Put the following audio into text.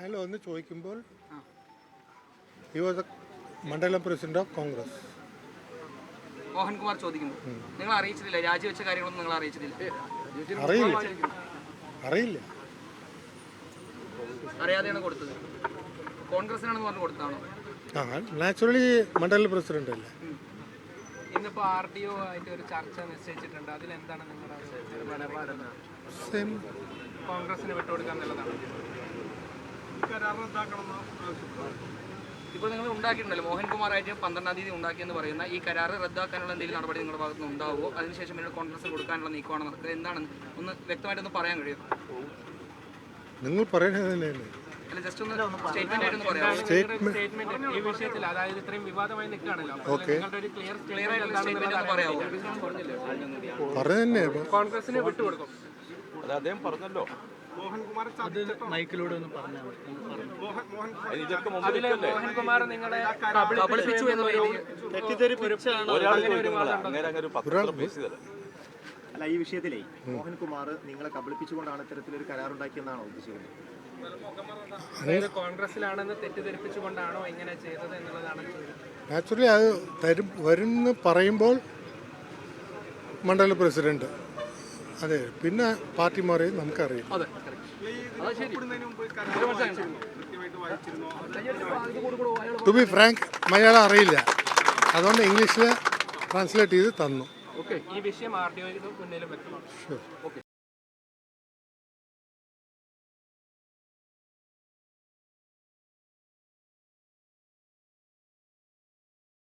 അയാൾ വന്ന് ചോദിക്കുമ്പോൾ he was mandalam president of Congress Mohankumar ചോദിക്കുന്നു. നിങ്ങൾ അറിയിച്ചിട്ടില്ല രാജിവെച്ച കാര്യങ്ങളൊന്നും നിങ്ങൾ അറിയിച്ചിട്ടില്ല. അറിയില്ല. അറിയില്ല. അറിയാതെയാണ് കൊടുത്തത്. കോൺഗ്രസിനാണെന്ന് പറഞ്ഞു കൊടുത്താണോ? ആ നാച്ചുറലി മണ്ഡലം പ്രസിഡന്റ് അല്ലേ. ഇന്നിപ്പോ ആർ ഡി ഒ ആയിട്ട് ഒരു ചർച്ച നിശ്ചയിച്ചിട്ടുണ്ട്. അതിലെന്താണ് നിങ്ങളുടെ നിലപാടെന്ന് കോൺഗ്രസിന് വിട്ടുകൊടുക്കാൻ നല്ലതാണ് ഇപ്പോൾ നിങ്ങൾ ഉണ്ടാക്കിയിട്ടുണ്ടല്ലോ. മോഹൻകുമാർ ആയിട്ട് പന്ത്രണ്ടാം തീയതി ഉണ്ടാക്കിയെന്ന് പറയുന്ന ഈ കരാറ് റദ്ദാക്കാനുള്ള എന്തെങ്കിലും നടപടി നിങ്ങളുടെ ഭാഗത്ത് നിന്ന് ഉണ്ടാവുമോ? അതിനുശേഷം പിന്നീട് കോൺഗ്രസ് കൊടുക്കാനുള്ള നീക്കമാണ് നടക്കുന്നത് എന്താണ് ഒന്ന് വ്യക്തമായിട്ടൊന്ന് പറയാൻ കഴിയും നിങ്ങൾ പറയുന്നത് തന്നെയല്ലേ അല്ല ജസ്റ്റ് ഒന്ന് സ്റ്റേറ്റ്മെന്റ് ഈ വിഷയത്തിൽ അതായത് ഇത്രയും വിവാദമായി നിൽക്കുകയാണല്ലോ. കോൺഗ്രസിന് വിട്ടുകൊടുക്കും. അത് അദ്ദേഹം പറഞ്ഞല്ലോ. മോഹൻകുമാർ നിങ്ങളെ കബളിപ്പിച്ചു അല്ല ഈ വിഷയത്തിലേ മോഹൻകുമാർ നിങ്ങളെ കബളിപ്പിച്ചുകൊണ്ടാണ് ഇത്തരത്തിലൊരു കരാറുണ്ടാക്കിയെന്നാണോ ഉദ്ദേശിക്കുന്നത്? കോൺഗ്രസിലാണെന്ന് തെറ്റിദ്ധരിപ്പിച്ചുകൊണ്ടാണോ ഇങ്ങനെ ചെയ്തത് എന്നുള്ളതാണ് നാച്ചുറലി അത് തരും വരുന്ന് പറയുമ്പോൾ മണ്ഡല പ്രസിഡന്റ് അതെ പിന്നെ പാർട്ടി മാറി നമുക്കറിയാം. അതെ ടു ബി ഫ്രാങ്ക് മലയാളം അറിയില്ല. അതുകൊണ്ട് ഇംഗ്ലീഷിൽ ട്രാൻസ്ലേറ്റ് ചെയ്ത് തന്നു. ഈ വിഷയം ആർ ഡി ഒ മുന്നിലും വ്യക്തമാണ്